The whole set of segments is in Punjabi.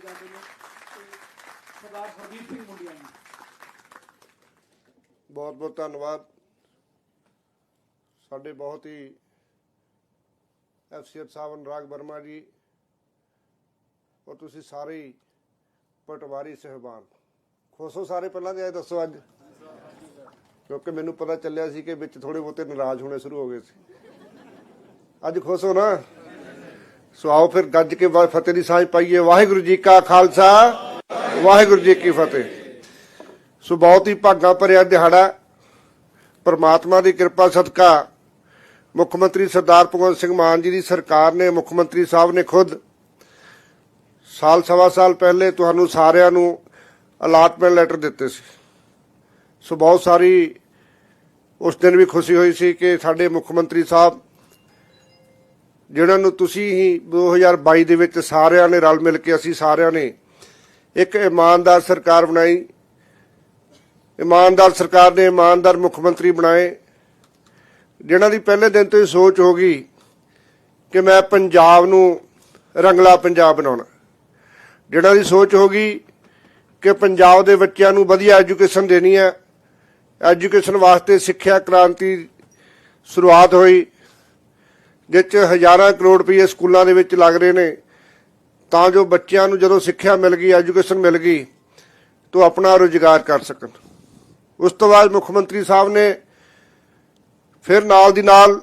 ਦਿੱਤੇ ਜਾਂਦੇ ਨੇ ਸਰਦਾਰ ਹਰਦੀਪ ਸਿੰਘ ਮੁੰਡਿਆ ਜੀ ਬਹੁਤ ਬਹੁਤ ਧੰਨਵਾਦ। ਸਾਡੇ ਬਹੁਤ ਹੀ ਐਫਸੀਐਸ ਸਾਹਿਬ ਅਨੁਰਾਗ ਵਰਮਾ ਜੀ ਔਰ ਤੁਸੀਂ ਸਾਰੇ ਹੀ ਪਟਵਾਰੀ ਸਹਿਬਾਨ। ਖੁਸ਼ੋ ਸਾਰੇ ਪਹਿਲਾਂ ਤੇ ਇਹ ਦੱਸੋ ਅੱਜ? ਕਿਉਂਕਿ ਮੈਨੂੰ ਪਤਾ ਚੱਲਿਆ ਸੀ ਕਿ ਵਿੱਚ ਥੋੜੇ ਬਹੁਤੇ ਨਾਰਾਜ਼ ਹੋਣੇ ਸ਼ੁਰੂ ਹੋ ਗਏ ਸੀ। ਅੱਜ ਖੁਸ਼ ਹੋ ਨਾ? ਸੋ ਆਓ ਫਿਰ ਗੱਜ ਕੇ ਫਤਿਹ ਦੀ ਸਾਂਝ ਪਾਈਏ। ਵਾਹਿਗੁਰੂ ਜੀ ਕਾ ਖਾਲਸਾ, ਵਾਹਿਗੁਰੂ ਜੀ ਕੀ ਫਤਿਹ। ਸੋ ਬਹੁਤ ਹੀ ਭਾਗਾ ਭਰਿਆ ਦਿਹਾੜਾ। ਪਰਮਾਤਮਾ ਦੀ ਕਿਰਪਾ, ਸਦਕਾ ਮੁੱਖ ਮੰਤਰੀ ਸਰਦਾਰ ਭਗਵੰਤ ਸਿੰਘ ਮਾਨ ਜੀ ਦੀ ਸਰਕਾਰ ਨੇ, ਮੁੱਖ ਮੰਤਰੀ ਸਾਹਿਬ ਨੇ ਖੁਦ। ਸਾਲ, ਸਵਾ ਸਾਲ ਪਹਿਲੇ ਤੁਹਾਨੂੰ ਸਾਰਿਆਂ ਨੂੰ ਅਲਾਟਮੈਂਟ ਲੈਟਰ ਦਿੱਤੇ ਸੀ। ਸੋ ਬਹੁਤ ਸਾਰੀ ਉਸ ਦਿਨ ਵੀ ਖੁਸ਼ੀ ਹੋਈ ਸੀ ਕਿ ਸਾਡੇ ਮੁੱਖ ਮੰਤਰੀ ਸਾਹਿਬ ਜਿਹਨਾਂ ਨੂੰ ਤੁਸੀਂ ਹੀ 2022 ਦੇ ਵਿੱਚ ਸਾਰਿਆਂ ਨੇ ਰਲ ਮਿਲ ਕੇ ਅਸੀਂ ਸਾਰਿਆਂ ਨੇ ਇੱਕ ਇਮਾਨਦਾਰ ਸਰਕਾਰ ਬਣਾਈ। ਇਮਾਨਦਾਰ ਸਰਕਾਰ ਨੇ ਇਮਾਨਦਾਰ ਮੁੱਖ ਮੰਤਰੀ ਬਣਾਏ। ਜਿਨ੍ਹਾਂ ਦੀ ਪਹਿਲੇ ਦਿਨ ਤੋਂ ਹੀ ਸੋਚ ਹੋ ਗਈ ਕਿ ਮੈਂ ਪੰਜਾਬ ਨੂੰ ਰੰਗਲਾ ਪੰਜਾਬ ਬਣਾਉਣਾ। ਜਿਨ੍ਹਾਂ ਦੀ ਸੋਚ ਹੋ ਗਈ ਕਿ ਪੰਜਾਬ ਦੇ ਬੱਚਿਆਂ ਨੂੰ ਵਧੀਆ ਐਜੂਕੇਸ਼ਨ ਦੇਣੀ ਹੈ। ਐਜੂਕੇਸ਼ਨ ਵਾਸਤੇ ਸਿੱਖਿਆ ਕ੍ਰਾਂਤੀ ਸ਼ੁਰੂਆਤ ਹੋਈ। ਜਿਸ 'ਚ ਹਜ਼ਾਰਾਂ ਕਰੋੜ ਰੁਪਏ ਸਕੂਲਾਂ ਦੇ ਵਿੱਚ ਲੱਗ ਰਹੇ ਨੇ। ਤਾਂ ਜੋ ਬੱਚਿਆਂ ਨੂੰ ਜਦੋਂ ਸਿੱਖਿਆ ਮਿਲ ਗਈ, ਐਜੂਕੇਸ਼ਨ ਮਿਲ ਗਈ, ਤਾਂ ਆਪਣਾ ਰੋਜ਼ਗਾਰ ਕਰ ਸਕਣ। ਉਸ ਤੋਂ ਬਾਅਦ ਮੁੱਖ ਮੰਤਰੀ ਸਾਹਿਬ ਨੇ ਫਿਰ ਨਾਲ ਦੀ ਨਾਲ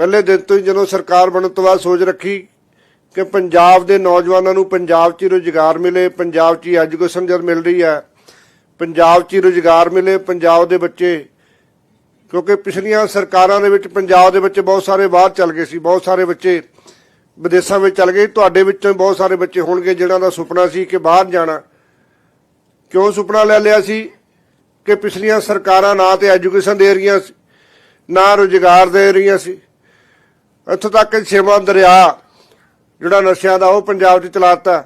ਪਹਿਲੇ ਦਿਨ ਤੋਂ ਹੀ ਜਦੋਂ ਸਰਕਾਰ ਬਣਨ ਤੋਂ ਬਾਅਦ ਸੋਚ ਰੱਖੀ ਕਿ ਪੰਜਾਬ ਦੇ ਨੌਜਵਾਨਾਂ ਨੂੰ ਪੰਜਾਬ 'ਚ ਹੀ ਰੋਜ਼ਗਾਰ ਮਿਲੇ, ਪੰਜਾਬ 'ਚ ਹੀ ਐਜੂਕੇਸ਼ਨ ਜਦ ਮਿਲ ਰਹੀ ਹੈ, ਪੰਜਾਬ 'ਚ ਹੀ ਰੋਜ਼ਗਾਰ ਮਿਲੇ, ਪੰਜਾਬ ਦੇ ਬੱਚੇ ਕਿਉਂਕਿ ਪਿਛਲੀਆਂ ਸਰਕਾਰਾਂ ਦੇ ਵਿੱਚ, ਪੰਜਾਬ ਦੇ ਵਿੱਚ ਬਹੁਤ ਸਾਰੇ ਬਾਹਰ ਚੱਲ ਗਏ ਸੀ, ਬਹੁਤ ਸਾਰੇ ਬੱਚੇ ਵਿਦੇਸ਼ਾਂ ਵਿੱਚ ਚੱਲ ਗਏ, ਤੁਹਾਡੇ ਵਿੱਚੋਂ ਵੀ ਬਹੁਤ ਸਾਰੇ ਬੱਚੇ ਹੋਣਗੇ ਜਿਨ੍ਹਾਂ ਦਾ ਸੁਪਨਾ ਸੀ ਕਿ ਬਾਹਰ ਜਾਣਾ। ਕਿਉਂ ਸੁਪਨਾ ਲੈ ਲਿਆ ਸੀ? ਕਿ ਪਿਛਲੀਆਂ ਸਰਕਾਰਾਂ ਨਾ ਤੇ ਐਜੂਕੇਸ਼ਨ ਦੇ ਰਹੀਆਂ ਸੀ, ਨਾ ਰੁਜ਼ਗਾਰ ਦੇ ਰਹੀਆਂ ਸੀ। ਇੱਥੋਂ ਤੱਕ ਕਿ ਛੇਵਾਂ ਦਰਿਆ ਜਿਹੜਾ ਨਸ਼ਿਆਂ ਦਾ ਉਹ ਪੰਜਾਬ 'ਚ ਚਲਾਤਾ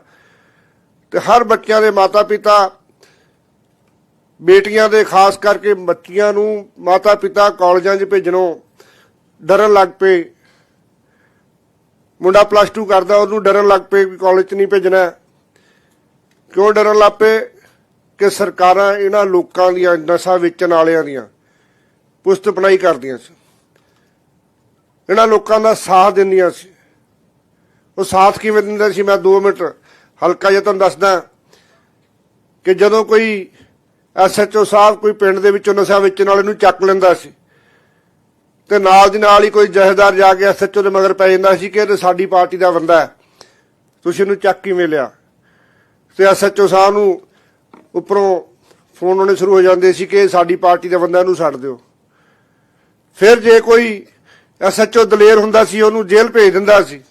ਤੇ ਹਰ ਬੱਚਿਆਂ ਦੇ ਮਾਤਾ ਪਿਤਾ ਬੇਟੀਆਂ ਦੇ ਖਾਸ ਕਰਕੇ ਬੱਚੀਆਂ ਨੂੰ ਮਾਤਾ ਪਿਤਾ ਕਾਲਜਾਂ 'ਚ ਭੇਜਣੋਂ ਡਰਨ ਲੱਗ ਪਏ। ਮੁੰਡਾ ਪਲੱਸ 2 ਕਰਦਾ, ਉਹਨੂੰ ਡਰਨ ਲੱਗ ਪਏ ਕਿ ਕਾਲਜ 'ਚ ਨਹੀਂ ਭੇਜਣਾ। ਕਿਉਂ ਡਰਨ ਲੱਗ ਪਏ? ਕਿ ਸਰਕਾਰਾਂ ਇਹਨਾਂ ਲੋਕਾਂ ਦੀਆਂ ਨਸ਼ਾ ਵੇਚਣ ਵਾਲਿਆਂ ਦੀਆਂ ਪੁਸਤ ਬਣਾਈ ਕਰਦੀਆਂ ਸੀ। ਇਹਨਾਂ ਲੋਕਾਂ ਦਾ ਸਾਥ ਦਿੰਦੀਆਂ ਸੀ। ਉਹ ਸਾਥ ਕਿਵੇਂ ਦਿੰਦਾ ਸੀ? ਮੈਂ 2 ਮਿੰਟ ਹਲਕਾ ਜਿਹਾ ਤੁਹਾਨੂੰ ਦੱਸਦਾ ਕਿ ਜਦੋਂ ਕੋਈ ਐਸਐਚਓ ਸਾਹਿਬ ਕੋਈ ਪਿੰਡ ਦੇ ਵਿੱਚੋਂ ਨਸ਼ਾ ਵੇਚਣ ਵਾਲੇ ਨੂੰ ਚੱਕ ਲੈਂਦਾ ਸੀ। ਤੇ ਨਾਲ ਦੀ ਨਾਲ ਹੀ ਕੋਈ ਜਹੇਦਾਰ ਜਾ ਕੇ ਐਸਐਚਓ ਦੇ ਮਗਰ ਪੈ ਜਾਂਦਾ ਸੀ ਕਿ ਇਹ ਸਾਡੀ ਪਾਰਟੀ ਦਾ ਬੰਦਾ ਹੈ। ਤੁਸੀਂ ਇਹਨੂੰ ਚੱਕ ਕਿਵੇਂ ਲਿਆ? ਤੇ ਐਸਐਚਓ ਸਾਹਿਬ ਨੂੰ ਉੱਪਰੋਂ ਫੋਨ ਆਉਣੇ ਸ਼ੁਰੂ ਹੋ ਜਾਂਦੇ ਸੀ ਕਿ ਸਾਡੀ ਪਾਰਟੀ ਦਾ ਬੰਦਾ ਇਹਨੂੰ ਛੱਡ ਦਿਓ। ਫਿਰ ਜੇ ਕੋਈ ਐਸਐਚਓ ਦਲੇਰ ਹੁੰਦਾ ਸੀ, ਉਹਨੂੰ ਜੇਲ੍ਹ ਭੇਜ ਦਿੰਦਾ ਸੀ।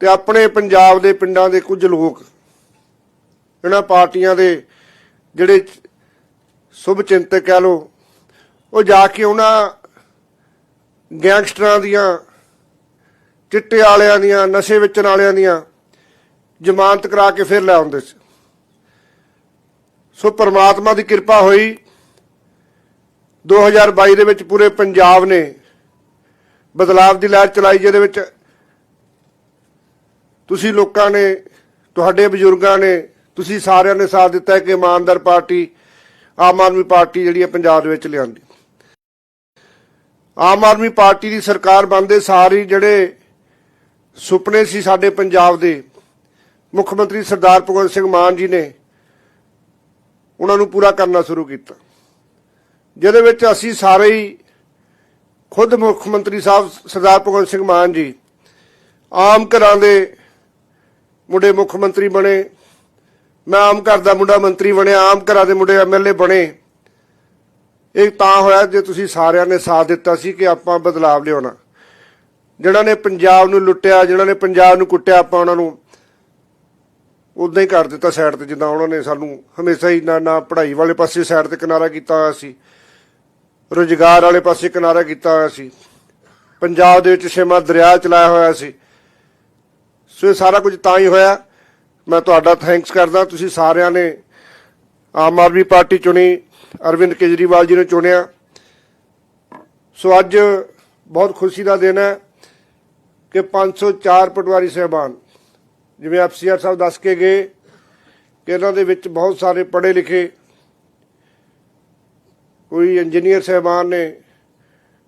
ਤੇ ਆਪਣੇ ਪੰਜਾਬ ਦੇ ਪਿੰਡਾਂ ਦੇ ਕੁਝ ਲੋਕ ਇਹਨਾਂ ਪਾਰਟੀਆਂ ਦੇ ਜਿਹੜੇ ਸ਼ੁਭ ਚਿੰਤਕ ਕਹਿ ਲੋ, ਉਹ ਜਾ ਕੇ ਉਹਨਾਂ ਗੈਂਗਸਟਰਾਂ ਦੀਆਂ, ਚਿੱਟੇ ਵਾਲਿਆਂ ਦੀਆਂ, ਨਸ਼ੇ ਵੇਚਣ ਵਾਲਿਆਂ ਦੀਆਂ ਜ਼ਮਾਨਤ ਕਰਾ ਕੇ ਫਿਰ ਲੈ ਆਉਂਦੇ ਸੀ। ਸੋ ਪਰਮਾਤਮਾ ਦੀ ਕਿਰਪਾ ਹੋਈ। 2022 ਦੇ ਵਿੱਚ ਪੂਰੇ ਪੰਜਾਬ ਨੇ ਬਦਲਾਵ ਦੀ ਲਹਿਰ ਚਲਾਈ, ਜਿਹਦੇ ਵਿੱਚ ਤੁਸੀਂ ਲੋਕਾਂ ਨੇ, ਤੁਹਾਡੇ ਬਜ਼ੁਰਗਾਂ ਨੇ ਤੁਸੀਂ ਸਾਰਿਆਂ ਨੇ ਸਾਥ ਦਿੱਤਾ ਹੈ ਕਿ ਇਮਾਨਦਾਰ ਪਾਰਟੀ ਆਮ ਆਦਮੀ ਪਾਰਟੀ ਜਿਹੜੀ ਹੈ ਪੰਜਾਬ ਦੇ ਵਿੱਚ ਲਿਆਂਦੀ। ਆਮ ਆਦਮੀ ਪਾਰਟੀ ਦੀ ਸਰਕਾਰ ਬਣਦੇ ਸਾਰੇ ਜਿਹੜੇ ਸੁਪਨੇ ਸੀ ਸਾਡੇ ਪੰਜਾਬ ਦੇ, ਮੁੱਖ ਮੰਤਰੀ ਸਰਦਾਰ ਭਗਵੰਤ ਸਿੰਘ ਮਾਨ ਜੀ ਨੇ ਉਹਨਾਂ ਨੂੰ ਪੂਰਾ ਕਰਨਾ ਸ਼ੁਰੂ ਕੀਤਾ। ਜਿਹਦੇ ਵਿੱਚ ਅਸੀਂ ਸਾਰੇ ਹੀ ਖੁਦ ਮੁੱਖ ਮੰਤਰੀ ਸਾਹਿਬ ਸਰਦਾਰ ਭਗਵੰਤ ਸਿੰਘ ਮਾਨ ਜੀ ਆਮ ਘਰਾਂ ਦੇ ਮੁੰਡੇ ਮੁੱਖ ਮੰਤਰੀ ਬਣੇ ਮੈਂ ਆਮ ਘਰ ਦਾ ਮੁੰਡਾ ਮੰਤਰੀ ਬਣਿਆ, ਆਮ ਘਰਾਂ ਦੇ ਮੁੰਡੇ ਐਮਐਲਏ ਬਣੇ। ਇਹ ਤਾਂ ਹੋਇਆ ਜੇ ਤੁਸੀਂ ਸਾਰਿਆਂ ਨੇ ਸਾਥ ਦਿੱਤਾ ਸੀ ਕਿ ਆਪਾਂ ਬਦਲਾਵ ਲਿਆਉਣਾ। ਜਿਹੜਾ ਨੇ ਪੰਜਾਬ ਨੂੰ ਲੁੱਟਿਆ ਜਿਹੜਾ ਨੇ ਪੰਜਾਬ ਨੂੰ ਕੁੱਟਿਆ, ਆਪਾਂ ਉਹਨਾਂ ਨੂੰ ਉਦਾਂ ਹੀ ਕਰ ਦਿੱਤਾ ਸਾਈਡ ਤੇ, ਜਿੱਦਾਂ ਉਹਨਾਂ ਨੇ ਸਾਨੂੰ ਹਮੇਸ਼ਾ ਹੀ ਨਾ ਨਾ ਪੜ੍ਹਾਈ ਵਾਲੇ ਪਾਸੇ ਸਾਈਡ ਤੇ ਕਿਨਾਰਾ ਕੀਤਾ ਹੋਇਆ ਸੀ। ਰੋਜ਼ਗਾਰ ਵਾਲੇ ਪਾਸੇ ਕਿਨਾਰਾ ਕੀਤਾ ਹੋਇਆ ਸੀ। ਪੰਜਾਬ ਦੇ ਵਿੱਚ ਛੇਵਾਂ ਦਰਿਆ ਚਲਾਇਆ ਹੋਇਆ ਸੀ। ਸੋ ਇਹ ਸਾਰਾ ਕੁਝ ਤਾਂ ਹੀ ਹੋਇਆ। ਮੈਂ ਤੁਹਾਡਾ ਥੈਂਕਸ ਕਰਦਾ। ਤੁਸੀਂ ਸਾਰਿਆਂ ਨੇ ਆਮ ਆਦਮੀ ਪਾਰਟੀ ਚੁਣੀ, ਅਰਵਿੰਦ ਕੇਜਰੀਵਾਲ ਜੀ ਨੇ ਚੁਣਿਆ। ਸੋ ਅੱਜ ਬਹੁਤ ਖੁਸ਼ੀ ਦਾ ਦਿਨ ਹੈ ਕਿ 504 ਪਟਵਾਰੀ ਸਹਿਬਾਨ, ਜਿਵੇਂ ਐਫਸੀਆਰ ਸਾਹਿਬ ਦੱਸ ਕੇ ਗਏ ਕਿ ਇਹਨਾਂ ਦੇ ਵਿੱਚ ਬਹੁਤ ਸਾਰੇ ਪੜ੍ਹੇ ਲਿਖੇ, ਕੋਈ ਇੰਜੀਨੀਅਰ ਸਹਿਬਾਨ ਨੇ,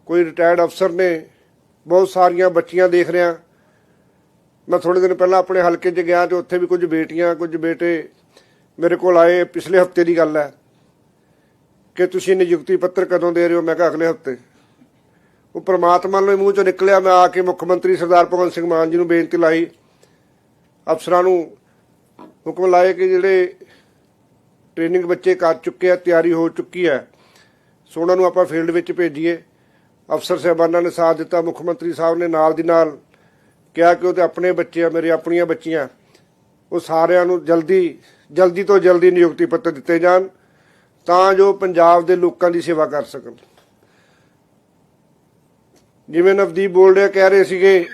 ਕੋਈ ਰਿਟਾਇਰਡ ਅਫਸਰ ਨੇ, ਬਹੁਤ ਸਾਰੀਆਂ ਬੱਚੀਆਂ ਦੇਖ ਰਿਹਾ। ਮੈਂ ਥੋੜੇ ਦਿਨ ਪਹਿਲਾਂ ਆਪਣੇ ਹਲਕੇ 'ਚ ਗਿਆ ਤੇ ਉੱਥੇ ਵੀ ਕੁਝ ਬੇਟੀਆਂ, ਕੁਝ ਬੇਟੇ ਮੇਰੇ ਕੋਲ ਆਏ, ਪਿਛਲੇ ਹਫ਼ਤੇ ਦੀ ਗੱਲ ਹੈ ਕਿ ਤੁਸੀਂ ਨਿਯੁਕਤੀ ਪੱਤਰ ਕਦੋਂ ਦੇ ਰਹੇ ਹੋ? ਮੈਂ ਕਿਹਾ ਅਗਲੇ ਹਫ਼ਤੇ। ਉਹ ਪ੍ਰਮਾਤਮਾ ਨੂੰ ਮੂੰਹ ਚੋਂ ਨਿਕਲਿਆ, ਮੈਂ ਆ ਕੇ ਮੁੱਖ ਮੰਤਰੀ ਸਰਦਾਰ ਭਗਵੰਤ ਸਿੰਘ ਮਾਨ ਜੀ ਨੂੰ ਬੇਨਤੀ ਲਾਈ। ਅਫਸਰਾਂ ਨੂੰ ਹੁਕਮ ਲਾਏ ਕਿ ਜਿਹੜੇ ਟ੍ਰੇਨਿੰਗ ਬੱਚੇ ਕਰ ਚੁੱਕੇ ਆ, ਤਿਆਰੀ ਹੋ ਚੁੱਕੀ ਹੈ, ਸੋ ਉਹਨਾਂ ਨੂੰ ਆਪਾਂ ਫੀਲਡ ਵਿੱਚ ਭੇਜੀਏ। ਅਫਸਰ ਸਾਹਿਬਾਨਾਂ ਨੇ ਸਾਥ ਦਿੱਤਾ, ਮੁੱਖ ਮੰਤਰੀ ਸਾਹਿਬ ਨੇ ਨਾਲ ਦੀ ਨਾਲ ਕਿਹਾ ਕਿ ਉਹ ਤੇ ਆਪਣੇ ਬੱਚੇ ਆ, ਮੇਰੇ ਆਪਣੀਆਂ ਬੱਚੀਆਂ। ਉਹ ਸਾਰਿਆਂ ਨੂੰ ਜਲਦੀ ਜਲਦੀ ਤੋਂ ਜਲਦੀ ਨਿਯੁਕਤੀ ਪੱਤਰ ਦਿੱਤੇ ਜਾਣ, ਤਾਂ ਜੋ ਪੰਜਾਬ ਦੇ ਲੋਕਾਂ ਦੀ ਸੇਵਾ ਕਰ ਸਕਣ। ਜਿਵੇਂ ਨਵਦੀਪ ਬੋਲ ਕਹਿ ਰਹੇ ਸੀਗੇ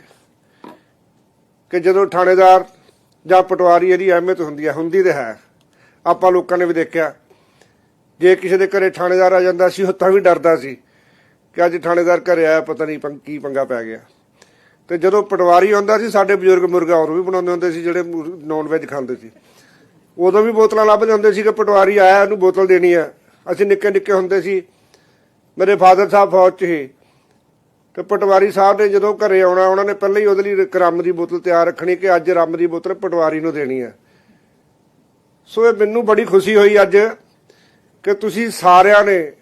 ਕਿ ਜਦੋਂ ਥਾਣੇਦਾਰ ਜਾਂ ਪਟਵਾਰੀ ਇਹਦੀ ਅਹਿਮੀਅਤ ਹੁੰਦੀ ਹੈ ਹੁੰਦੀ ਤੇ ਹੈ। ਆਪਾਂ ਲੋਕਾਂ ਨੇ ਵੀ ਦੇਖਿਆ। ਜੇ ਕਿਸੇ ਦੇ ਘਰੇ ਥਾਣੇਦਾਰ ਆ ਜਾਂਦਾ ਸੀ, ਉਹ ਤਾਂ ਵੀ ਡਰਦਾ ਸੀ ਕਿ ਅੱਜ ਥਾਣੇਦਾਰ ਘਰੇ ਆਇਆ, ਪਤਾ ਨਹੀਂ ਕੀ ਪੰਗਾ ਪੈ ਗਿਆ। ਤੇ ਜਦੋਂ ਪਟਵਾਰੀ ਆਉਂਦਾ ਸੀ, ਸਾਡੇ ਬਜ਼ੁਰਗ ਮੁਰਗਾ ਹੋਰ ਵੀ ਬਣਾਉਂਦੇ ਹੁੰਦੇ ਸੀ, ਜਿਹੜੇ ਨੌਨ ਵੈਜ ਖਾਂਦੇ ਸੀ। ਉਦੋਂ ਵੀ ਬੋਤਲਾਂ ਲੱਭਦੇ ਹੁੰਦੇ ਸੀ ਕਿ ਪਟਵਾਰੀ ਆਇਆ ਉਹਨੂੰ ਬੋਤਲ ਦੇਣੀ ਆ। ਅਸੀਂ ਨਿੱਕੇ ਨਿੱਕੇ ਹੁੰਦੇ ਸੀ। ਮੇਰੇ ਫਾਦਰ ਸਾਹਿਬ ਫੌਜ 'ਚ ਸੀ। ਤੇ ਪਟਵਾਰੀ ਸਾਹਿਬ ਨੇ ਜਦੋਂ ਘਰੇ ਆਉਣਾ, ਉਹਨਾਂ ਨੇ ਪਹਿਲਾਂ ਹੀ ਉਹਦੇ ਲਈ ਇੱਕ ਰੰਮ ਦੀ ਬੋਤਲ ਤਿਆਰ ਰੱਖਣੀ ਕਿ ਅੱਜ ਰੰਮ ਦੀ ਬੋਤਲ ਪਟਵਾਰੀ ਨੂੰ ਦੇਣੀ ਹੈ ਸੋ ਇਹ ਮੈਨੂੰ ਬੜੀ ਖੁਸ਼ੀ ਹੋਈ ਅੱਜ ਕਿ ਤੁਸੀਂ ਸਾਰਿਆਂ ਨੇ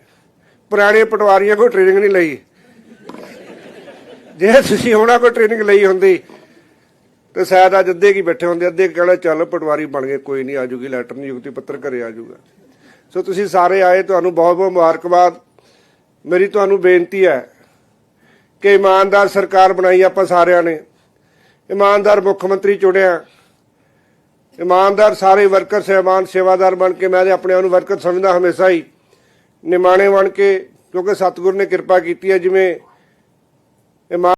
ਪੁਰਾਣੇ ਪਟਵਾਰੀਆਂ ਕੋਲ ਟ੍ਰੇਨਿੰਗ ਨਹੀਂ ਲਈ। ਜੇ ਤੁਸੀਂ ਉਹਨਾਂ ਕੋਈ ਟ੍ਰੇਨਿੰਗ ਲਈ ਹੁੰਦੀ, ਤੇ ਸ਼ਾਇਦ ਅੱਜ ਅੱਧੇ ਕੀ ਬੈਠੇ ਹੁੰਦੇ, ਅੱਧੇ ਕਹਿਣਾ ਚੱਲ ਪਟਵਾਰੀ ਬਣ ਗਏ, ਕੋਈ ਨਹੀਂ ਆਜੂਗੀ, ਲੈਟਰ ਨਿਯੁਕਤੀ ਪੱਤਰ ਘਰੇ ਆਜੂਗਾ। ਸੋ ਤੁਸੀਂ ਸਾਰੇ ਆਏ, ਤੁਹਾਨੂੰ ਬਹੁਤ ਬਹੁਤ ਮੁਬਾਰਕਬਾਦ। ਮੇਰੀ ਤੁਹਾਨੂੰ ਬੇਨਤੀ ਹੈ ਕਿ ਇਮਾਨਦਾਰ ਸਰਕਾਰ ਬਣਾਈ ਆਪਾਂ ਸਾਰਿਆਂ ਨੇ। ਇਮਾਨਦਾਰ ਮੁੱਖ ਮੰਤਰੀ ਚੁਣਿਆ। ਇਮਾਨਦਾਰ ਸਾਰੇ ਵਰਕਰ, ਸਹਿਬਾਨ, ਸੇਵਾਦਾਰ ਬਣ ਕੇ ਮੈਂ ਤੇ ਆਪਣੇ ਆਪ ਨੂੰ ਵਰਕਰ ਸਮਝਦਾ ਹਮੇਸ਼ਾ ਹੀ। ਨਿਮਾਣੇ ਬਣ ਕੇ, ਕਿਉਂਕਿ ਸਤਿਗੁਰ ਨੇ ਕਿਰਪਾ ਕੀਤੀ ਹੈ, ਜਿਵੇਂ in my